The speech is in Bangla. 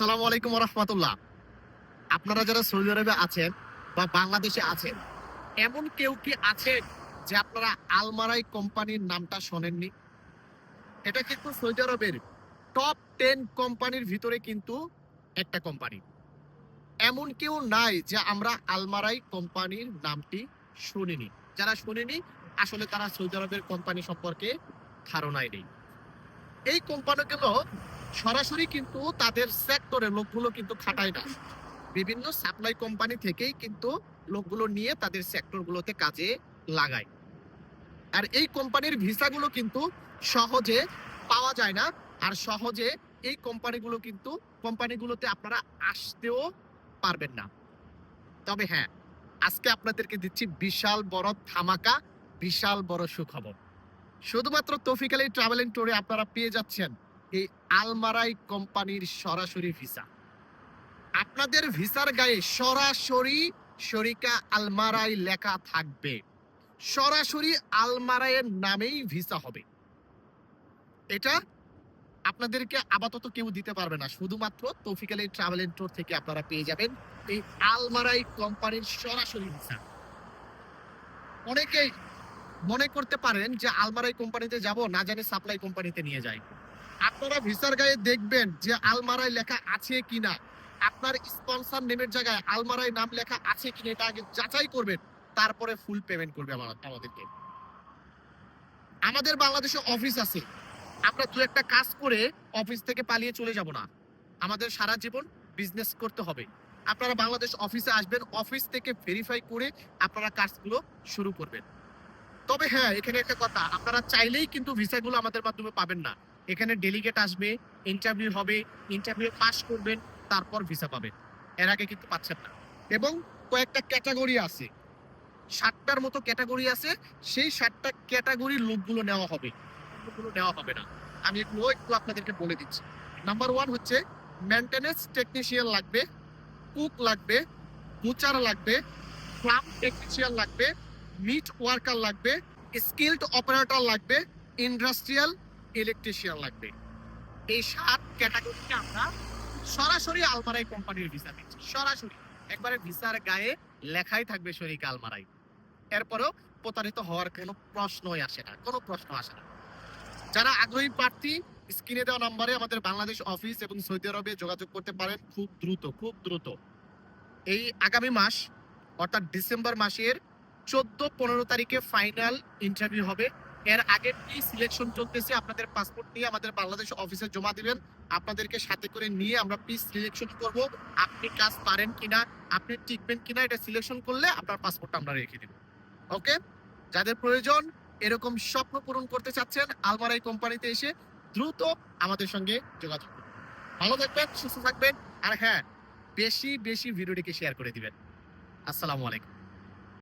আসসালামু আলাইকুম রহমতুল্লাহ আপনারা যারা সৌদি আরবে আছেন বা বাংলাদেশে আছেন, এমন কেউ কি আছে যে আপনারা আলমারাই কোম্পানির নামটা শোনেননি? এটা কিন্তু সৌদি আরবের টপ টেন কোম্পানির ভিতরে কিন্তু একটা কোম্পানি। এমন কেউ নাই যে আমরা আলমারাই কোম্পানির নামটি শুনিনি। যারা শুনিনি, আসলে তারা সৌদি আরবের কোম্পানি সম্পর্কে ধারণাই নেই। এই কোম্পানিগুলো সরাসরি কিন্তু তাদের সেক্টরে লোকগুলো কিন্তু খাটায় না। বিভিন্ন সাপ্লাই কোম্পানি থেকেই কিন্তু লোকগুলো নিয়ে তাদের সেক্টরগুলোতে কাজে লাগায়। আর এই কোম্পানির ভিসাগুলো কিন্তু সহজে পাওয়া যায় না। আর সহজে এই কোম্পানিগুলো কিন্তু কোম্পানিগুলোতে আপনারা আসতেও পারবেন না। তবে হ্যাঁ আজকে আপনাদেরকে দিচ্ছি বিশাল বড় ধামাকা, বিশাল বড় সুখবর। শুধুমাত্র তৌফিক আলী ট্রাভেল ট্যুরে আপনারা পেয়ে যাচ্ছেন। এই আলমারাই কোম্পানির সরাসরি ভিসা। আপনাদের ভিসার গায়ে সরাসরি শরিকা আলমারাই লেখা থাকবে। সরাসরি আলমারাইয়ের নামেই ভিসা হবে। এটা আপনাদেরকে আপাতত কেউ দিতে পারবে না। শুধুমাত্র তৌফিক আলী ট্রাভেল এন্ড ট্যুর থেকে আপনারা পেয়ে যাবেন এই আলমারাই কোম্পানির সরাসরি ভিসা। অনেকেই মনে করতে পারেন যে আলমারাই কোম্পানিতে যাব, না জানি সাপ্লাই কোম্পানিতে নিয়ে যায়। আপনারা ভিসার গায়ে দেখবেন যে আলমারায় লেখা আছে কিনা। আপনার স্পন্সর নেমের জায়গায় আলমারায় নাম লেখা আছে কিনা এটা আগে যাচাই করবেন, তারপরে ফুল পেমেন্ট করবে আমাদেরকে। আমাদের বাংলাদেশে অফিস আছে। আমরা দু একটা কাজ করে অফিস থেকে পালিয়ে চলে যাব না। আমাদের সারা জীবন বিজনেস করতে হবে। আপনারা বাংলাদেশ অফিসে আসবেন অফিস থেকে ভেরিফাই করে আপনারা কাজগুলো শুরু করবেন। তবে হ্যাঁ এখানে একটা কথা, আপনারা চাইলেই কিন্তু ভিসাগুলো আমাদের মাধ্যমে পাবেন না। এখানে ডেলিগেট আসবে ইন্টারভিউ হবে ইন্টারভিউ পাস করবেন, তারপর ভিসা পাবেন। এর আগে কিন্তু পাচ্ছেন না। এবং কয়েকটা ক্যাটাগরি আছে। ষাটটার মতো ক্যাটাগরি আছে, সেই ষাটটা ক্যাটাগরির লোকগুলো নেওয়া হবে। লোকগুলো নেওয়া হবে না। আমি এগুলো একটু আপনাদেরকে বলে দিচ্ছি। নাম্বার ওয়ান হচ্ছে মেনটেনেন্স টেকনিশিয়ান লাগবে কুক লাগবে বুচার লাগবে ফার্ম টেকনিশিয়ান লাগবে মিট ওয়ার্কার লাগবে স্কিলড অপারেটর লাগবে ইন্ডাস্ট্রিয়াল ইলেকট্রিশিয়ান লাগবে। এই সাত ক্যাটাগরিতে আমরা সরাসরি আলমারাই কোম্পানির ভিসা দিচ্ছি। সরাসরি। একবারে ভিসার গায়ে লেখাই থাকবে শরীর আলমারাই। এরপরও প্রতারিত হওয়ার কোনো প্রশ্নই আসে না, কোনো প্রশ্ন আসে না। যারা আগ্রহী প্রার্থী, স্ক্রিনে দেওয়া নম্বরে আমাদের বাংলাদেশ অফিস এবং সৌদি আরবে যোগাযোগ করতে পারেন খুব দ্রুত খুব দ্রুত। এই আগামী মাস, অর্থাৎ ডিসেম্বর মাসের চোদ্দ, পনেরো তারিখে ফাইনাল ইন্টারভিউ হবে। এর আগের কি সিলেকশন চলতেছে? আপনাদের পাসপোর্ট নিয়ে আমাদের বাংলাদেশ অফিসে জমা দিবেন। আপনাদেরকে সাথে করে নিয়ে আমরা পিস সিলেকশন করব। আপনি কাজ পারেন কিনা, আপনি টিকবেন কিনা, এটা সিলেকশন করলে আপনার পাসপোর্টটা আমরা রেখে দিব। ওকে যাদের প্রয়োজন এরকম স্বপ্ন পূরণ করতে চাচ্ছেন আলমারাই কোম্পানিতে এসে দ্রুত আমাদের সঙ্গে যোগাযোগ করুন। ভালো থাকবেন, সুস্থ থাকবেন। আর হ্যাঁ বেশি বেশি ভিডিওটিকে শেয়ার করে দিবেন। আসসালামু আলাইকুম।